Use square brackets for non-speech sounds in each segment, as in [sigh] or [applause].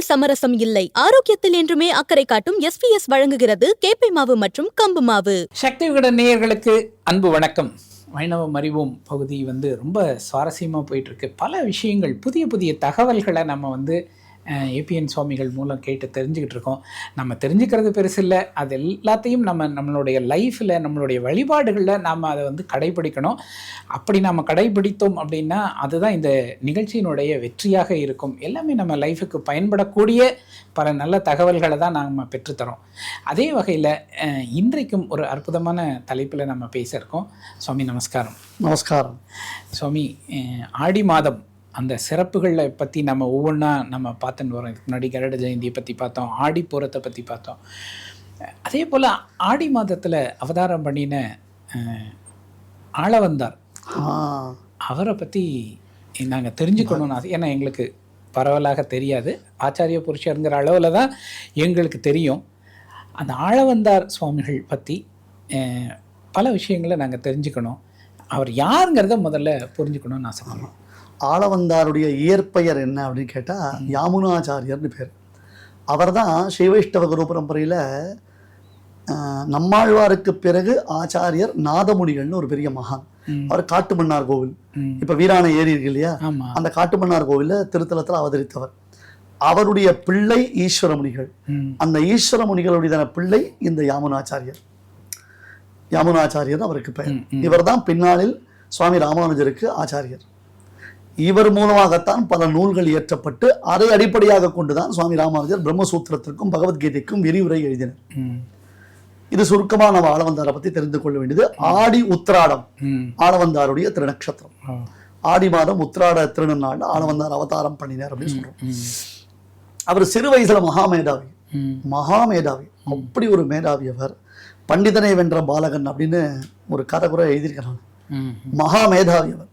உணவில் சமரசம் இல்லை. ஆரோக்கியத்தில் என்றுமே அக்கறை காட்டும் எஸ்பிஎஸ் வழங்குகிறது கேப்பை மாவு மற்றும் கம்பு மாவு. சக்தி விகடன் நேயர்களுக்கு அன்பு வணக்கம். வைணவம் அறிவோம் பகுதி வந்து ரொம்ப சுவாரஸ்யமாக போயிட்டுருக்கு பல விஷயங்கள் புதிய புதிய தகவல்களை நம்ம வந்து ஏபிஎன் சுவாமிகள் மூலம் கேட்டு தெரிஞ்சுக்கிட்டு இருக்கோம். நம்ம தெரிஞ்சுக்கிறது பெருசு இல்லை. அது எல்லாத்தையும் நம்ம நம்மளுடைய லைஃப்பில் நம்மளுடைய வழிபாடுகளில் நாம் அதை வந்து கடைபிடிக்கணும். அப்படி நம்ம கடைபிடித்தோம் அப்படின்னா அதுதான் இந்த நிகழ்ச்சியினுடைய வெற்றியாக இருக்கும். எல்லாமே நம்ம லைஃபுக்கு பயன்படக்கூடிய பல நல்ல தகவல்களை தான் நாம் பெற்றுத்தரோம். அதே வகையில் இன்றைக்கும் ஒரு அற்புதமான தலைப்பில் நம்ம பேச இருக்கோம் சுவாமி நமஸ்காரம். நமஸ்காரம். சுவாமி ஆடி மாதம் அந்த சிறப்புகளை பற்றி நம்ம ஒவ்வொன்றா நம்ம பார்த்துன்னு வரோம். முன்னாடி கருட ஜெயந்தியை பற்றி பார்த்தோம் ஆடி பூரத்தை பற்றி பார்த்தோம். அதே போல் ஆடி மாதத்தில் அவதாரம் பண்ணின அஹ், ஆளவந்தார். ஆ. அவரை பற்றி நாங்கள் தெரிஞ்சுக்கணும்னு ஆசை. ஏன்னா எங்களுக்கு பரவலாக தெரியாது. ஆச்சாரிய புருஷருங்கிற அளவில் தான் எங்களுக்கு தெரியும். அந்த ஆளவந்தார் சுவாமிகள் பற்றி பல விஷயங்களை நாங்கள் தெரிஞ்சுக்கணும். அவர் யாருங்கிறத முதல்ல புரிஞ்சுக்கணும்னு ஆசைப்படுறோம். ஆளவந்தாருடைய இயற்பெயர் என்ன அப்படின்னு கேட்டால் யாமுனாச்சாரியர்னு பேர். அவர் தான் ஸ்ரீவைஷ்ணவ குரு பரம்பரையில் நம்மாழ்வாருக்கு பிறகு ஆச்சாரியர் நாதமுனிகள்னு ஒரு பெரிய மகான். அவர் காட்டுமன்னார் கோவில். இப்போ வீராணை ஏரி இருக்கு இல்லையா? அந்த காட்டுமன்னார் கோவிலில் திருத்தலத்தில் அவதரித்தவர். அவருடைய பிள்ளை ஈஸ்வரமுனிகள். அந்த ஈஸ்வரமுனிகளுடைய பிள்ளை இந்த யாமுனாச்சாரியர். யாமுனாச்சாரியர் அவருக்கு பெயர். ம். இவர்தான் பின்னாளில் சுவாமி ராமானுஜருக்கு ஆச்சாரியர். இவர் மூலமாகத்தான் பல நூல்கள் இயற்றப்பட்டு அதை அடிப்படையாக கொண்டுதான் சுவாமி ராமானுஜர் பிரம்மசூத்திரத்திற்கும் பகவத்கீதைக்கும் விரிவுரை எழுதினர். இது சுருக்கமா நம்ம ஆளவந்தாரை பத்தி தெரிந்து கொள்ள வேண்டியது ஆடி உத்திராடம் ஆளவந்தாருடைய திருநக்ஷத்திரம். ஆடி மாதம் உத்திராட திருநன்னாள் ஆளவந்தார் அவதாரம் பண்ணினார் அப்படின்னு சொல்றோம். அவர் சிறு வயசுல மகாமேதாவி. மகாமேதாவி அப்படி ஒரு மேதாவி அவர். பண்டிதனை வென்ற பாலகன் அப்படின்னு ஒரு கதை கூட எழுதியிருக்கிறாங்க. ம் மகா மேதாவி அவர்.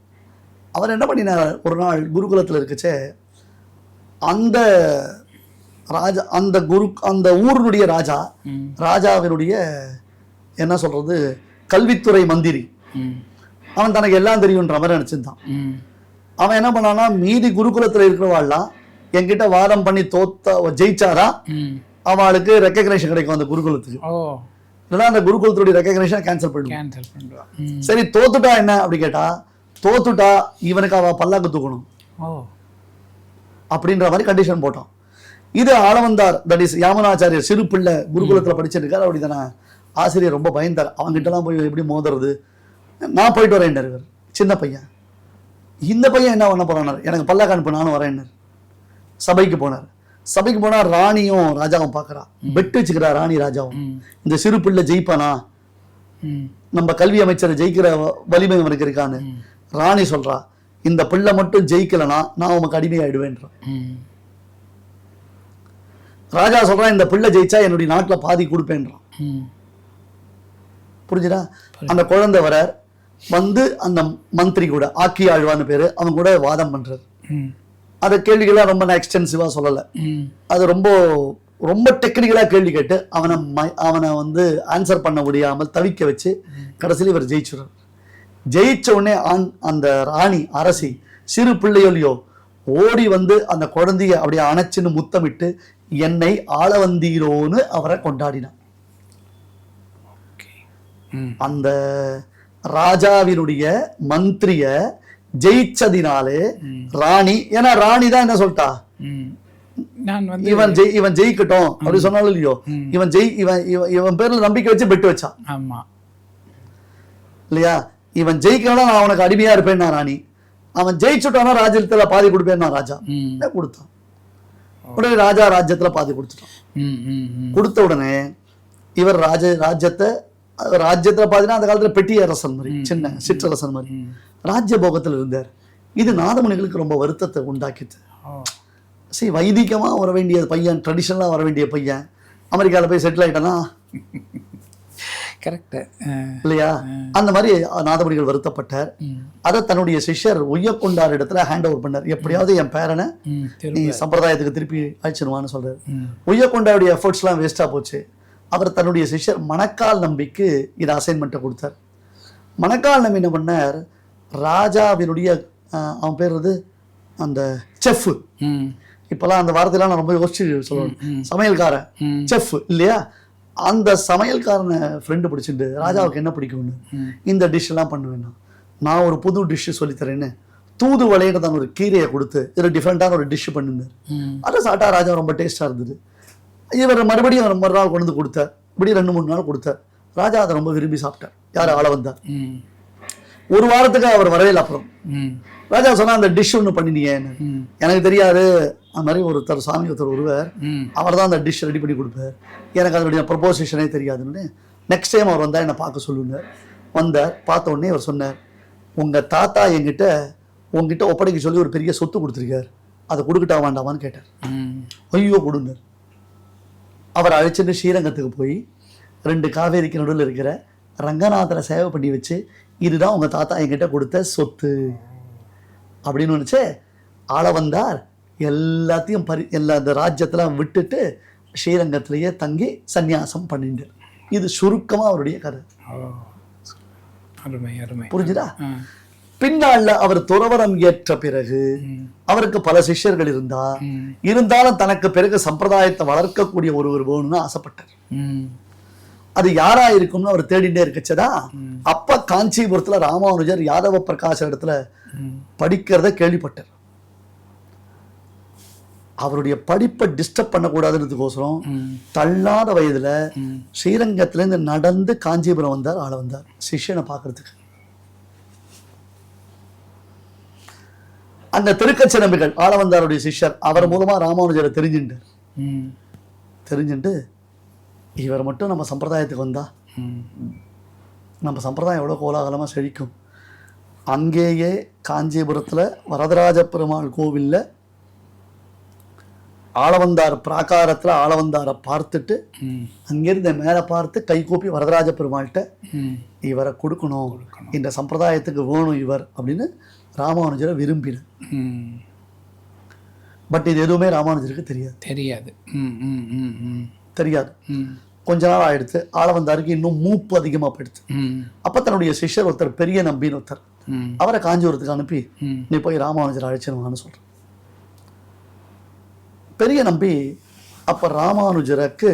அவர் என்ன பண்ணினார்? ஒரு நாள் குருகுலத்தில் இருக்கச்சே அந்த ராஜா அந்த குரு அந்த ஊரினுடைய ராஜா ராஜாவினுடைய என்ன சொல்றது கல்வித்துறை மந்திரி. அவன் தனக்கு எல்லாம் தெரியுன்ற மாதிரி நினச்சிருந்தான். அவன் என்ன பண்ணான்னா மீதி குருகுலத்தில் இருக்கிறவாள்லாம் என்கிட்ட வாதம் பண்ணி தோத்த ஜெயிச்சாரா? அவளுக்கு ரெக்கக்னேஷன் கிடைக்கும் அந்த குருகுலத்துக்கு. இல்லைன்னா அந்த குருகுலத்துடைய ரெக்கக்னேஷன் கேன்சல் பண்ணுவோம் கேன்சல் பண்ணுவா ம். சரி தோத்துட்டா என்ன அப்படி கேட்டா தோத்துட்டா இவனுக்கு அவ பல்லாக்கு தூக்கணும். ஓ. அப்படின்ற மாதிரி கண்டிஷன் போட்டான். இது ஆளவந்தார் தட் இஸ் யாமனாச்சாரியர் சிறு பிள்ளை குருகுலத்துல படிச்சிருக்காரு அப்படி தானே ஆசிரியர் ரொம்ப பயந்தார். அவங்ககிட்டலாம் போய் எப்படி மோதுறது? நான் போயிட்டு வரேன் இவர் சின்ன பையன். இந்த பையன் என்ன பண்ண போறானார்? எனக்கு பல்லாக்கு அனுப்பு நானும் வரேன்னார் சபைக்கு போனார். சபைக்கு போனா ராணியும் ராஜாவும் பார்க்கறா. பெட்டு வச்சுக்கிறா ராணி ராஜாவும். இந்த சிறு பிள்ளை ஜெயிப்பானா? நம்ம கல்வி அமைச்சர் ஜெயிக்கிற வலிமை அவனுக்கு இருக்கான்னு. ராணி சொல்றா இந்த பிள்ளை மட்டும் ஜெயிக்கலனா நான் உனக்கு அடிமையாயிடுவேன்றான் ராஜா சொல்றான் இந்த பிள்ளை ஜெயிச்சா என்னுடைய நாட்டுல பாதி கொடுப்பேன்றான் ம். புரிஞ்சுதா? அந்த குழந்தை வர வந்து அந்த மந்திரி கூட ஆக்கி ஆழ்வான்னு பேரு அவன் கூட வாதம் பண்றாரு. ம். அந்த கேள்விகள்லாம் ரொம்ப நான் எக்ஸ்டென்சிவா சொல்லல. அது ரொம்ப ரொம்ப டெக்னிக்கலா கேள்வி கேட்டு அவனை அவனை வந்து ஆன்சர் பண்ண முடியாமல் தவிக்க வச்சு கடைசியில் இவர் ஜெயிச்சுறார் ஜெயிச்ச உடனே ஆண் அந்த ராணி அரசி சிறு பிள்ளையொலியோ ஓடி வந்து அந்த குழந்தைய அப்படியே அணைச்சுன்னு முத்தமிட்டு என்னை ஆள வந்தீரோன்னு அவரை கொண்டாடினான். அந்த ராஜாவினுடைய மந்திரிய ஜெயிச்சதினாலே ராணி ஏன்னா ராணி தான் என்ன சொல்லிட்டா? இவன் ஜெய் இவன் ஜெயிக்கட்டும் அப்படி சொன்னாலும் இல்லையோ. இவன் ஜெய் இவன் இவன் பேர்ல நம்பிக்கை வச்சு பெட்டு வச்சான். ஆமா. இல்லையா? இவன் ஜெயிக்கணும் நான் அவனுக்கு அடிமையா இருப்பேன்னா ராணி. அவன் ஜெயிச்சுட்டானா ராஜ்யத்துல பாதி கொடுப்பேன்னா ராஜா. கொடுத்தான். உடனே ராஜா ராஜ்யத்துல பாதி கொடுத்துட்டான். கொடுத்த உடனே இவர் ராஜ ராஜ்யத்தை ராஜ்யத்துல பாத்தீங்கன்னா அந்த காலத்துல பெட்டி அரசன் மாதிரி சின்ன சிற்றரசன் மாதிரி. ராஜ்ய போகத்தில் இருந்தார். இது நாதமுனிகளுக்கு ரொம்ப வருத்தத்தை உண்டாக்கிச்சு ஓ சரி வைதிகமா வர வேண்டிய பையன் ட்ரெடிஷ்னலாக வர வேண்டிய பையன். அமெரிக்கால போய் செட்டில் ஆயிட்டானா? கரெக்டு இல்லையா? அந்த மாதிரி நாதமுனிகள் வருத்தப்பட்டார். அதை தன்னுடைய சிஷ்யர் உய்யக்கொண்டார் இடத்துல ஹேண்ட் ஓவர் பண்ணார் எப்படியாவது என் பேரனை நீ சம்பிரதாயத்துக்கு திருப்பி அழைச்சிடுவான்னு சொல்றாரு. ம். உய்யக்கொண்டாருடைய எஃபர்ட்ஸ்லாம் வேஸ்ட்டாக போச்சு. அவர் தன்னுடைய சிஷ்யர் மணக்கால் நம்பிக்கு இதை அசைன்மெண்ட்டை கொடுத்தார். மணக்கால் நம்பி என்ன பண்ணார்? ராஜாவினுடைய அவன் பேர் வந்து அந்த செஃப் ம். இப்பெல்லாம் அந்த வார்த்தையெல்லாம் நான் ரொம்ப யோசிச்சு சொல்லுவேன் சமையல்காரன். செஃப் இல்லையா? அந்த சமையல்காரனை ஃப்ரெண்டு பிடிச்சிட்டு ராஜாவுக்கு என்ன பிடிக்கும்னு? இந்த டிஷ் எல்லாம் பண்ணுவேன் நான் ஒரு புது டிஷ் சொல்லித்தரேன்னு. தூது வளையன்னு ஒரு கீரையை கொடுத்து இது டிஃப்ரெண்ட்டான ஒரு டிஷ் பண்ணுங்க ம். அதை சாப்பிட்டா ராஜா ரொம்ப டேஸ்ட்டாக இருந்தது. இவர் மறுபடியும் ஒரு மறுநாள் கொண்டு வந்து கொடுத்தார். இப்படி ரெண்டு மூணு நாள் கொடுத்தார். ராஜா அதை ரொம்ப விரும்பி சாப்பிட்டார். யார் ஆள வந்தார். ஒரு வாரத்துக்கு அவர் வரவே இல்லை அப்புறம். ராஜா சொன்னா அந்த டிஷ் ஒன்று பண்ணினீங்கன்னு ம். எனக்கு தெரியாது. அந்த மாதிரி ஒருத்தர் சாமி ஒருத்தர் ஒருவர். அவர் தான் அந்த டிஷ் ரெடி பண்ணி கொடுப்பார். எனக்கு அதனுடைய ப்ரொபோசிஷனே தெரியாதுன்னு நெக்ஸ்ட் டைம் அவர் வந்தால் என்னை பார்க்க சொல்லுங்க வந்தார் பார்த்த உடனே அவர் சொன்னார் உங்கள் தாத்தா என்கிட்ட உங்ககிட்ட ஒப்படைக்க சொல்லி ஒரு பெரிய சொத்து கொடுத்துருக்கார். அதை கொடுக்கட்டா வேண்டாமான்னு கேட்டார். ஐயோ கொடுங்க அவர் அழைச்சிட்டு ஸ்ரீரங்கத்துக்கு போய் ரெண்டு காவேரிக்கு நடுவில் இருக்கிற ரங்கநாதரை சேவை பண்ணி வச்சு இதுதான் உங்கள் தாத்தா என்கிட்ட கொடுத்த சொத்து. அப்படின்னு நினச்சே ஆள வந்தார் எல்லாத்தையும் பரி எல்லா இந்த ராஜ்யத்தெல்லாம் விட்டுட்டு ஸ்ரீரங்கத்திலேயே தங்கி சந்நியாசம் பண்ணிட்டார் இது சுருக்கமாக அவருடைய கதை புரிஞ்சுதா. பின்னால அவர் துறவரம் ஏற்ற பிறகு. அவருக்கு பல சிஷ்யர்கள் இருந்தா. இருந்தாலும் தனக்கு பிறகு சம்பிரதாயத்தை வளர்க்கக்கூடிய ஒருவர் வேணும்னு ஆசைப்பட்டார். அது யாரா இருக்கும்னு அவர் தேடிட்டே இருக்கச்சதா அப்ப காஞ்சிபுரத்துல ராமானுஜர் யாதவ பிரகாஷ் இடத்துல. படிக்கிறத கேள்விப்பட்டார் அவருடைய படிப்பை டிஸ்டர்ப் பண்ணக்கூடாதுன்றதுக்கோசரம். தள்ளாத வயதுல ம். ஸ்ரீரங்கத்துல இருந்து நடந்து காஞ்சிபுரம் வந்தார் ஆள வந்தார் சிஷ்யனை பார்க்கறதுக்கு அங்க திருக்கச்சி நம்பிகள் ஆள வந்தாருடைய சிஷ்யர் அவர் மூலமா ராமானுஜரை தெரிஞ்சுட்டார். தெரிஞ்சுட்டு இவர் மட்டும் நம்ம சம்பிரதாயத்துக்கு வந்தா. நம்ம சம்பிரதாயம் எவ்வளோ கோலாகலமாக செழிக்கும் அங்கேயே காஞ்சிபுரத்தில் வரதராஜ பெருமாள் கோவிலில் ஆளவந்தார் பிராகாரத்தில் ஆளவந்தாரை பார்த்துட்டு. அங்கேருந்து மேலே பார்த்து கைகூப்பி வரதராஜ பெருமாள்கிட்ட. இவரை கொடுக்கணும் இந்த சம்பிரதாயத்துக்கு வேணும் இவர் அப்படின்னு ராமானுஜரை விரும்பினார் ம். பட் இது எதுவுமே ராமானுஜருக்கு தெரியாது தெரியாது. தெரியாது. கொஞ்ச நாள் ஆயிடுத்து ஆளவந்தாருக்கு இன்னும் மூப்பு அதிகமாக போயிடுது ம். அப்போ தன்னுடைய சிஷ்யர் ஒருத்தர் பெரிய நம்பின்னு ஒருத்தர். அவரை காஞ்சிபுரத்துக்கு அனுப்பி. நீ போய் ராமானுஜர் அழைச்சிருவான்னு சொல்கிறேன் பெரிய நம்பி அப்போ ராமானுஜருக்கு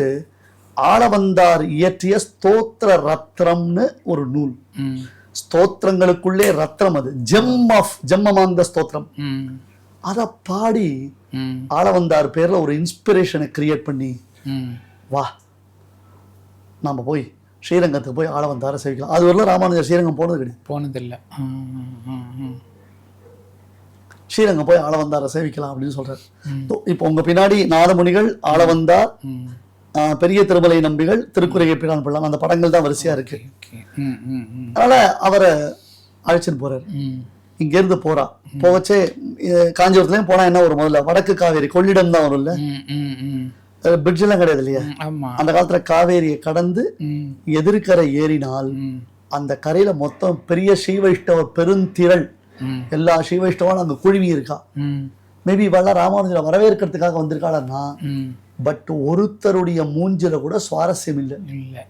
ஆளவந்தார் இயற்றிய ஸ்தோத்திர ரத்னம்னு ஒரு நூல் ம். ஸ்தோத்திரங்களுக்குள்ளே ரத்னம் அது ஜெம் ஆஃப் ஜெம்மமாந்த ஸ்தோத்திரம் ம். அதை பாடி. ஆளவந்தார் பேர்ல ஒரு இன்ஸ்பிரேஷனை கிரியேட் பண்ணி ம். வா நாம போய் ஸ்ரீரங்கத்துக்கு போய் ஆளவந்தாரை சேவிக்கலாம் அது வரல ராமானுஜர் ஸ்ரீரங்கம் போனது கிடையாது போனதில்லை. ஸ்ரீரங்கம் போய் ஆளவந்தாரை சேவிக்கலாம் அப்படின்னு சொல்றாரு. இப்போ உங்க பின்னாடி நாதமுனிகள் ஆளவந்தார் பெரிய திருமலை நம்பிகள் திருக்குறையை பிரான் பிள்ளான் அந்த படங்கள் தான் வரிசையா இருக்கு. அதனால அவரை அழைச்சிட்டு போறாரு. ம். இங்க இருந்து போறா போவச்சே காஞ்சிபுரத்துலயும் போனா என்ன வரும் முதல்ல? வடக்கு காவேரி கொள்ளிடம் தான் வரும்ல. பிரிட்ஜ் எல்லாம் கிடையாது இல்லையா? அந்த காலத்துல காவேரியை கடந்து. எதிர்கரை ஏறினால். அந்த கரையில மொத்தம் பெரிய ஸ்ரீவைஷ்ணவ பெருந்திரள் எல்லா ஸ்ரீவைஷ்ணவனும் அங்க குழுமி இருக்கா ம். மேபி இவெல்லாம் ராமானுஜரை வரவேற்கிறதுக்காக வந்திருக்காளன்னா ம். பட் ஒருத்தருடைய மூஞ்சில கூட சுவாரஸ்யம் இல்லை இல்லை.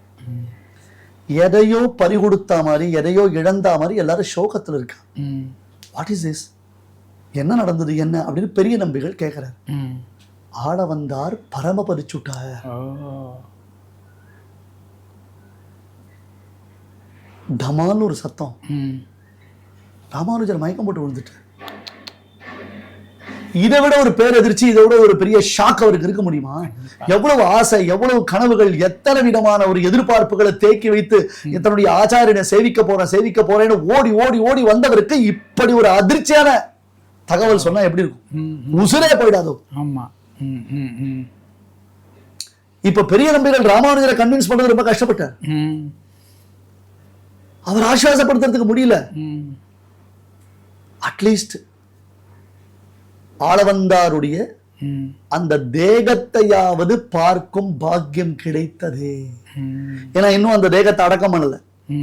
எதையோ பறிகொடுத்தா மாதிரி எதையோ இழந்தா மாதிரி எல்லாரும் சோகத்துல இருக்கா ம். வாட் இஸ் திஸ் என்ன நடந்தது என்ன அப்படின்னு பெரிய நம்பிகள் கேட்கிறார் ம். ஆள வந்தார் பரம பறிச்சுட்டார் டமால்னு ஒரு சத்தம் ம். ராமானுஜர் மயக்கம் போட்டு விழுந்துட்டார் இதை விட ஒரு பேரெதிர்ச்சி இதை விட ஒரு பெரிய ஷாக் அவருக்கு இருக்க முடியுமா எவ்வளவு ஆசை எவ்வளவு கனவுகள் எத்தனை விதமான ஒரு எதிர்பார்ப்புகளை தேக்கி வைத்து தன்னுடைய ஆச்சாரியனை சேவிக்க போறேன் சேவிக்க போறேன்னு ஓடி ஓடி ஓடி வந்தவருக்கு இப்படி ஒரு அதிர்ச்சியான தகவல் சொன்னா எப்படி இருக்கும். உசுரே போயிடாதோ ஆமா. இப்ப பெரிய நம்பிகள் ராமானுஜரை கன்வின்ஸ் பண்றது ரொம்ப கஷ்டப்பட்டார். அவர் ஆசுவாசப்படுத்துறதுக்கு முடியல. அட்லீஸ்ட் ஆளவந்தாருடைய. அந்த தேகத்தையாவது பார்க்கும் பாக்கியம் கிடைத்ததே. ஏன்னா இன்னும் அந்த தேகத்தை அடக்கம் பண்ணல.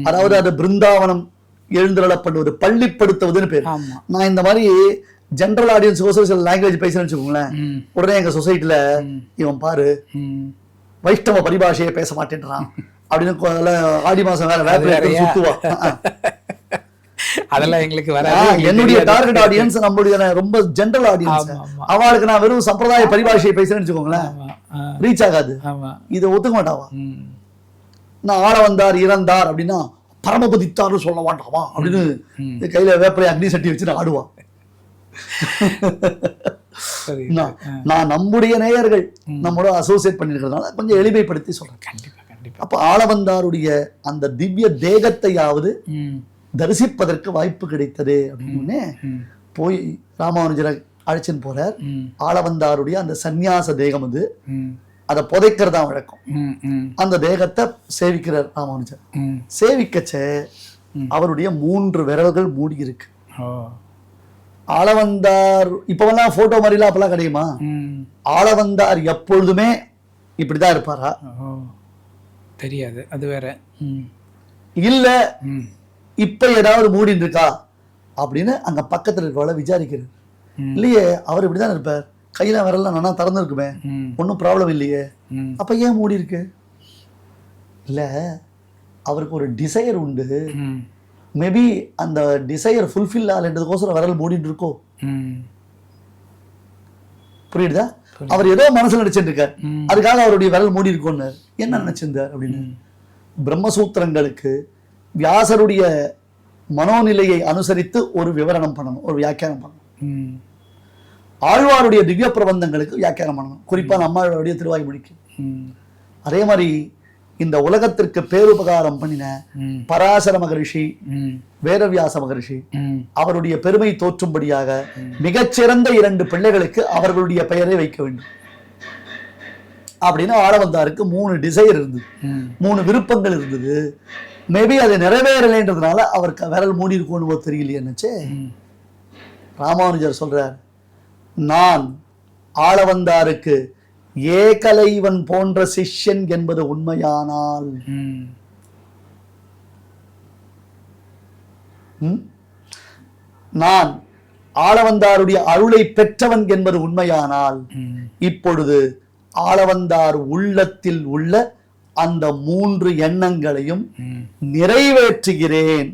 அதாவது அது பிருந்தாவனம் எழுந்துரளப் பண்ணுவது பள்ளிப்படுத்துவதுன்னு பேர் நான் இந்த மாதிரி ஜென்ரல் ஆடியன்ஸ் சில லாங்குவேஜ் பேசுறேன்னு வச்சுக்கோங்களேன். உடனே எங்க சொசைட்டில இவன் பாரு. வைஷ்ணவ பரிபாஷையை பேச மாட்டேன்றான் [laughs] அப்படின்னு ஆடி மாசம் வேற வேறயா? சுத்துவா அதெல்லாம் எங்களுக்கு ஆ, வராது என்னுடைய டார்கெட் ஆடியன்ஸ் நம்மளுடைய ரொம்ப ஜென்ரல் ஆடியன்ஸ். அவளுக்கு நான் வெறும் சம்பிரதாய பரிபாஷையை பேசுறேன்னு வச்சுக்கோங்களேன். ரீச் ஆகாது. இதை ஒத்துக்க மாட்டாவா? நான் ஆள வந்தார் இறந்தார் அப்படின்னா பரமபதித்தார்னு சொல்ல வேண்டாமா அப்படின்னு கையில வேப்பிலை அக்னி சட்டி வச்சு நான் ஆடுவான். நான் நம்முடைய நேயர்கள் நம்மளோட அசோசியேட் பண்ணிருக்கிறதுனால கொஞ்சம் எளிமைப்படுத்தி சொல்றேன். கண்டிப்பா கண்டிப்பா. அப்ப ஆளவந்தாருடைய அந்த திவ்ய தேகத்தையாவது தரிசிப்பதற்கு வாய்ப்பு கிடைத்தது அப்படின்னு போய் ராமானுஜரை அழைச்சின்னு போறார். ஆளவந்தாருடைய அந்த சந்நியாச தேகம் அது. அதை புதைக்கிறதா வழக்கம். ம் ம். அந்த தேகத்தை சேவிக்கிறார் ராமானுஜர். சேவிக்கச்ச அவருடைய மூன்று விரல்கள் மூடி இருக்கு. ஆளவந்தார் இப்பவெல்லாம் போட்டோ மாதிரிலாம் அப்பெல்லாம் கிடைக்குமா ம். ஆளவந்தார் எப்பொழுதுமே இப்படிதான் இருப்பாரா? தெரியாது அது வேற. இல்ல. இப்ப ஏதாவது மூடின்னு இருக்கா அப்படின்னு அங்க பக்கத்துல இருக்கவள விசாரிக்கிறது. இல்லையே அவர் இப்படிதான் இருப்பார்? கையில விரல்லாம் நல்லா திறந்து இருக்குமே ம். ஒன்றும் ப்ராப்ளம் இல்லையே. அப்ப ஏன் மூடி இருக்கு இல்ல அவருக்கு ஒரு டிசையர் உண்டு. மேபி அந்த டிசையர் ஃபுல்ஃபில் ஆகலன்றதுக்கோசரம் விரல் மூடிட்டு இருக்கோ புரியுதா? அவர் ஏதோ மனசுல ம். அதுக்காக அவருடைய விரல் மூடி இருக்கும்னு என்ன நினைச்சிருந்தார் அப்படின்னு? பிரம்மசூத்திரங்களுக்கு வியாசருடைய மனோநிலையை அனுசரித்து ஒரு விவரணம் பண்ணணும் ஒரு வியாக்கியானம் பண்ணணும். ஆழ்வாருடைய திவ்ய பிரபந்தங்களுக்கு வியாக்கியானம் பண்ணணும். குறிப்பா நம்மாழ்வாருடைய திருவாய்மொழிக்கு. அதே மாதிரி இந்த உலகத்திற்கு பேருபகாரம் பண்ணின பராசர மகரிஷி வேதவியாச மகரிஷி அவருடைய பெருமை தோற்றும்படியாக மிகச்சிறந்த இரண்டு பிள்ளைகளுக்கு அவர்களுடைய பெயரை வைக்க வேண்டும். அப்படின்னு ஆளவந்தாருக்கு மூணு டிசைர் இருந்தது. மூணு விருப்பங்கள் இருந்தது. மேபி அது நிறைவேறலைன்றதுனால அவர் விரல் மூடி இருக்கும்னு தெரியலையேன்னுச்சு ம் ராமானுஜர் சொல்றார் நான் ஆள வந்தாருக்கு ஏகலைவன் போன்ற சிஷ்யன் என்பது உண்மையானால். நான் ஆளவந்தாருடைய அருளை பெற்றவன் என்பது உண்மையானால் இப்பொழுது ஆளவந்தார் உள்ளத்தில் உள்ள அந்த மூன்று எண்ணங்களையும் நிறைவேற்றுகிறேன்.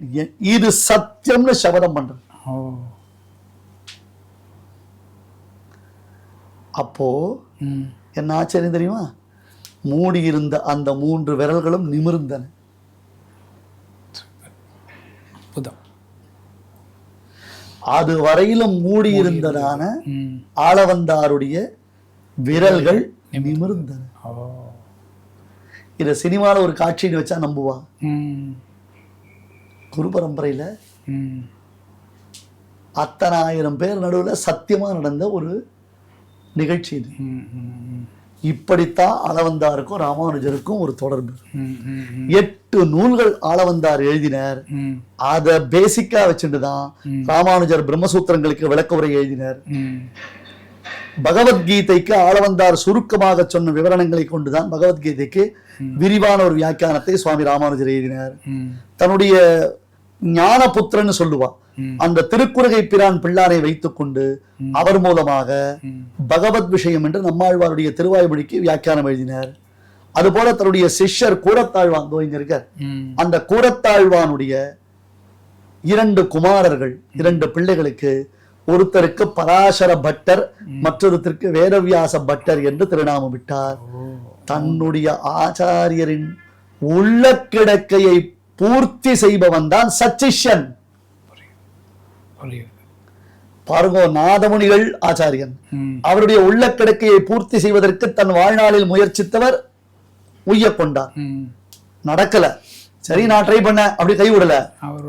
இது சத்தியம்னு சபதம் பண்றேன் ஓ. அப்போ என்ன ஆச்சரியம் தெரியுமா? மூடி இருந்த அந்த மூன்று விரல்களும் நிமிர்ந்தன. அது வரையிலும் மூடி இருந்ததான ஆளவந்தாருடைய விரல்கள் நிமிர்ந்தன. இத சினிமால ஒரு காட்சின்னு வச்சா நம்புவா? குரு பரம்பரையில ம். அத்தனாயிரம் பேர் நடுவுல சத்தியமா நடந்த ஒரு நிகழ்ச்சி இது. இப்படித்தான் ஆளவந்தாருக்கும் ராமானுஜருக்கும் ஒரு தொடர்பு. எட்டு நூல்கள் ஆளவந்தார் எழுதினார். அத பேசிக்கா வச்சுட்டு தான் ராமானுஜர் பிரம்மசூத்திரங்களுக்கு விளக்க உரை எழுதினார் பகவத்கீதைக்கு ஆளவந்தார் சுருக்கமாக சொன்ன விவரணங்களை கொண்டுதான் பகவத்கீதைக்கு விரிவான ஒரு வியாக்கியானத்தை சுவாமி ராமானுஜர் எழுதினார். தன்னுடைய ஞானபுத்திரன்னு சொல்லுவா ம். அந்த திருக்குறகை பிரான் பிள்ளாரை வைத்துக்கொண்டு அவர் மூலமாக. பகவத் விஷயம் என்று நம்மாழ்வாருடைய திருவாய்மொழிக்கு வியாக்கியானம் எழுதினார். அதுபோல தன்னுடைய சிஷ்யர் கூரத்தாழ்வான் ம். அந்த கூரத்தாழ்வானுடைய இரண்டு குமாரர்கள் இரண்டு பிள்ளைகளுக்கு ஒருத்தருக்கு பராசர பட்டர் மற்றொருத்தருக்கு வேதவியாச பட்டர் என்று திருநாமம் விட்டார். தன்னுடைய ஆச்சாரியரின் உள்ள கிடக்கையை பூர்த்தி செய்பவன் தான் சச்சிஷ்யன். புரியுது. பாருங்க நாதமுனிகள் ஆச்சாரியன். அவருடைய உள்ள கிடக்கையை பூர்த்தி செய்வதற்கு தன் வாழ்நாளில் முயற்சித்தவர் உய்ய கொண்டார் நடக்கல. சரி நான் ட்ரை பண்ணேன். அப்படி கை விடல.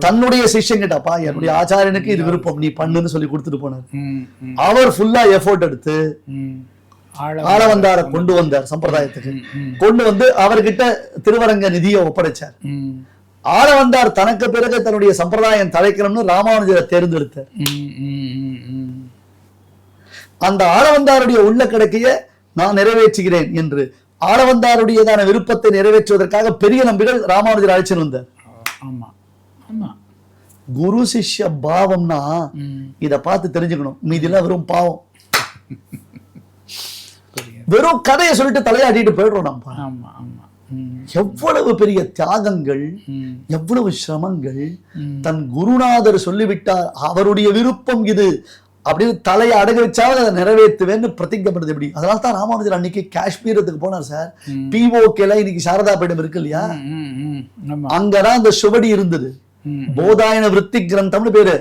தன்னுடைய சிஷ்யன் கிட்டப்பா என்னுடைய ஆச்சாரியனுக்கு இது விருப்பம். நீ பண்ணுன்னு சொல்லி கொடுத்துட்டு போனார். அவர் ஃபுல்லா எஃபோர்ட் எடுத்து ஆளவந்தார கொண்டு வந்தார். சம்பிரதாயத்துக்கு. கொண்டு வந்து அவர்கிட்ட திருவரங்க நிதியை ஒப்படைச்சார். ஆளவந்தார் தனக்கு பிறகு தன்னுடைய சம்பிரதாயம் தழைக்கணும்னு ராமானுஜரை தேர்ந்தெடுத்தார். அந்த ஆளவந்தாருடைய உள்ள கிடக்கைய நான் நிறைவேற்றுகிறேன் என்று ஆளவந்தாருடையதான விருப்பத்தை நிறைவேற்றுவதற்காக பெரிய நம்பிகள் ராமானுஜர் அழைச்சின்னு வந்தார். ஆமா ஆமா. குரு சிஷ்ய பாவம்னா இத பார்த்து தெரிஞ்சுக்கணும். மீதிலாம் வெறும் பாவம். [laughs] வெறும் கதையை சொல்லிட்டு தலையாட்டிட்டு போயிடுறோம் நம்ம. எவ்வளவு பெரிய தியாகங்கள் எவ்வளவு சிரமங்கள். தன் குருநாதர் சொல்லிவிட்டார். அவருடைய விருப்பம் இது. அப்படின்னு தலையை அடகு வச்சாவது அதை நிறைவேற்றுவேன்னு பிரதிஜை பண்ணுறது எப்படி? அதனால தான் ராமானுஜர் அன்னைக்கு காஷ்மீரத்துக்கு போனார் சார். பிஓகேல இன்னைக்கு சாரதா பீடம் இருக்கு இல்லையா. அங்கதான் அந்த சுவடி இருந்தது. போதாயன விருத்தி கிரந்தம்னு பேரு.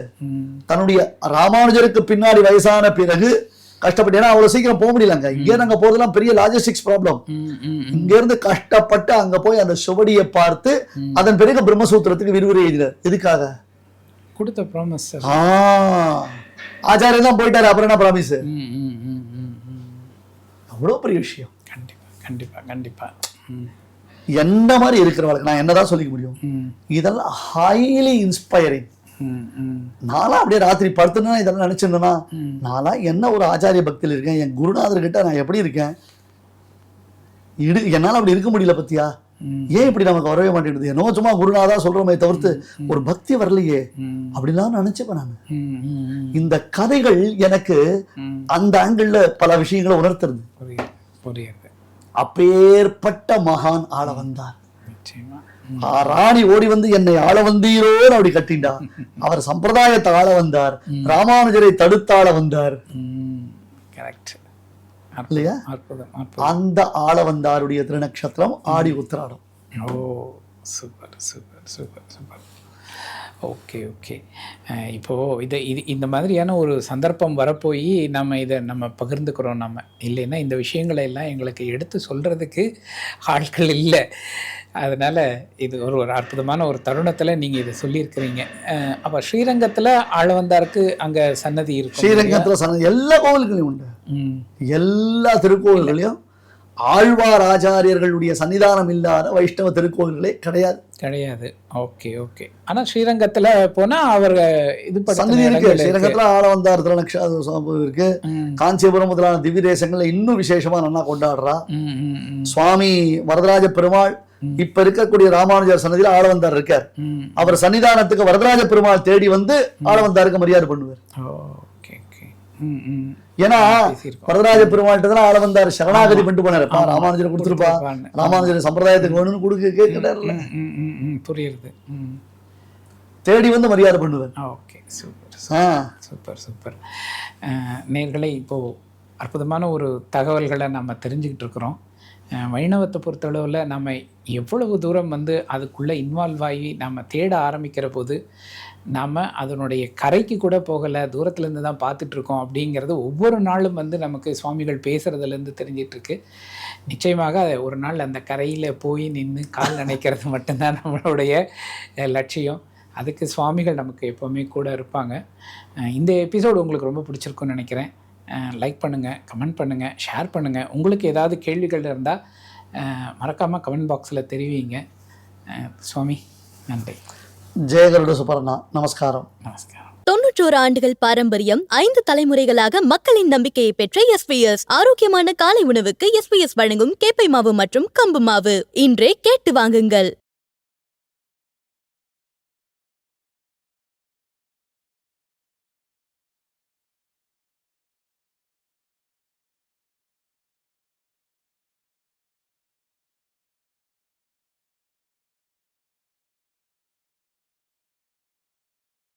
தன்னுடைய ராமானுஜருக்கு பின்னாடி வயசான பிறகு கஷ்டப்பட்டு ஏன்னா அவ்வளவு சீக்கிரம் போக முடியலங்க இங்கே நாங்க போறதெல்லாம் பெரிய லாஜிஸ்டிக்ஸ் ப்ராப்ளம். இங்க இருந்து கஷ்டப்பட்டு அங்க போய் அந்த சுவடியை பார்த்து அதன் பிறகு பிரம்மசூத்திரத்துக்கு விரிவுரை எழுதினார். எதுக்காக? கொடுத்த ப்ராமிஸ் ஆ. ஆச்சாரியன் தான் போயிட்டாரு அப்புறம் என்ன ப்ராமிஸ். அவ்வளவு பெரிய விஷயம். கண்டிப்பா கண்டிப்பா கண்டிப்பா. ம், என்ன மாதிரி இருக்கிறவளுக்கு நான் என்னதான் சொல்லிக்க முடியும்? இதெல்லாம் ஹைலி இன்ஸ்பைரிங் ம், ம், நான்லாம் அப்படியே ராத்திரி படுத்துனா இதெல்லாம் நினைச்சிருந்தேன்னா. நான்லாம் என்ன ஒரு ஆச்சாரிய பக்தியில் இருக்கேன்? என் குருநாதர் கிட்ட நான் எப்படி இருக்கேன்? இடு என்னால அப்படி இருக்க முடியல பத்தியா. ஏன் இப்படி நமக்கு வரவே மாட்டேங்குது? என்னவோ சும்மா குருநாதா சொல்றோமே தவிர்த்து ஒரு பக்தி வரலையே. அப்படிலாம் நினைச்சுப்பேன் நான். இந்த கதைகள் எனக்கு. அந்த ஆங்கிள் பல விஷயங்களை உணர்த்துறது. அப்பேற்பட்ட மகான் ஆள வந்தார். ராணி ஓடி வந்து என்னை ஆள வந்தீரோன்னு அப்படி கட்டிண்டா அவர் சம்பிரதாயத்தை ஆள வந்தார். ராமானுஜரை தடுத்து ஆள வந்தார் இல்லையா? அற்புதம் அந்த ஆள வந்தாருடைய திருநக்ஷத்திரம் ஆடி உத்திராடம். ஓ super super super super. Okay okay. இப்போது இதை இது இந்த மாதிரியான ஒரு சந்தர்ப்பம் வரப்போய் நம்ம இதை நம்ம பகிர்ந்துக்கிறோம் நம்ம. இல்லைன்னா இந்த விஷயங்களை எல்லாம் எங்களுக்கு எடுத்து சொல்கிறதுக்கு ஆட்கள் இல்லை. அதனால் இது ஒரு ஒரு அற்புதமான ஒரு தருணத்தில் நீங்கள் இதை சொல்லியிருக்கிறீங்க. அப்போ ஸ்ரீரங்கத்தில் ஆளவந்தாருக்கு அங்கே சன்னதி இருக்கும் ஸ்ரீரங்கத்துல சன எல்லா கோவில்களையும் உண்டு. எல்லா திருக்கோவில்களையும் ஆழ்வார் ஆச்சாரியர்களுடைய சன்னிதானம் இல்லாத வைஷ்ணவ திருக்கோவில்களே கிடையாது. கிடையாது. Okay okay. ஆனால் ஸ்ரீரங்கத்தில் போனால் அவர் இது சன்னதி இருக்கு. ஸ்ரீரங்கத்துல ஆள வந்தார் திருநக்ஷாதம் இருக்கு. காஞ்சிபுரம் முதலான திவ்ய தேசங்கள்ல இன்னும் விசேஷமா நல்லா கொண்டாடுறா. சுவாமி வரதராஜ பெருமாள் இப்ப இருக்கக்கூடிய ராமானுஜர் சன்னதியில ஆளவந்தார் இருக்கார். அவர் சன்னிதானத்துக்கு வரதராஜ பெருமாள் தேடி வந்து ஆளவந்தாருக்கு மரியாதை பண்ணுவார். Okay okay. ம் ம். ஏன்னா. வரதராஜ பெருமாள்கிட்ட தான் ஆளவந்தார் சரணாகதி பண்ணிட்டு போனாருப்பா ராமானுஜர் கொடுத்துருப்பா. ராமானுஜர் சம்பிரதாயத்துக்கு வேணும்னு கொடுக்க கேட்கிறாருல புரியுது. தேடி வந்து மரியாதை பண்ணுவார் ஓகே. Super super. சூப்பர் அஹ், நேயர்களே இப்போது அற்புதமான ஒரு தகவல்களை நம்ம தெரிஞ்சுக்கிட்டு இருக்கிறோம். வைணவத்தை பொறுத்தளவில் நம்ம எவ்வளவு தூரம் வந்து அதுக்குள்ளே இன்வால்வ் ஆகி நம்ம தேட ஆரம்பிக்கிற போது நாம் அதனுடைய கரைக்கு கூட போகலை தூரத்துலேருந்து தான் பார்த்துட்ருக்கோம் அப்படிங்கிறது ஒவ்வொரு நாளும் வந்து நமக்கு சுவாமிகள் பேசுகிறதுலேருந்து தெரிஞ்சிட்ருக்கு நிச்சயமாக ஒரு நாள் அந்த கரையில் போய் நின்று கால் நினைக்கிறது [laughs] மட்டும்தான் நம்மளுடைய லட்சியம். அதுக்கு சுவாமிகள் நமக்கு எப்போவுமே கூட இருப்பாங்க. இந்த எபிசோடு உங்களுக்கு ரொம்ப பிடிச்சிருக்குன்னு நினைக்கிறேன். லைக் பண்ணுங்கள் கமெண்ட் பண்ணுங்கள் ஷேர் பண்ணுங்கள் உங்களுக்கு ஏதாவது கேள்விகள் இருந்தால் மறக்காமல் கமெண்ட் பாக்ஸில் தெரிவிங்க. சுவாமி நன்றி. ஜெயகருட சுப்பரண்ணா நமஸ்காரம். நமஸ்காரம். தொன்னூற்றோரு ஆண்டுகள் பாரம்பரியம் ஐந்து தலைமுறைகளாக மக்களின் நம்பிக்கையை பெற்ற எஸ்பிஎஸ் ஆரோக்கியமான காலை உணவுக்கு எஸ்பிஎஸ் வழங்கும் கேப்பை மாவு மற்றும் கம்பு மாவு. இன்றே கேட்டு வாங்குங்கள்.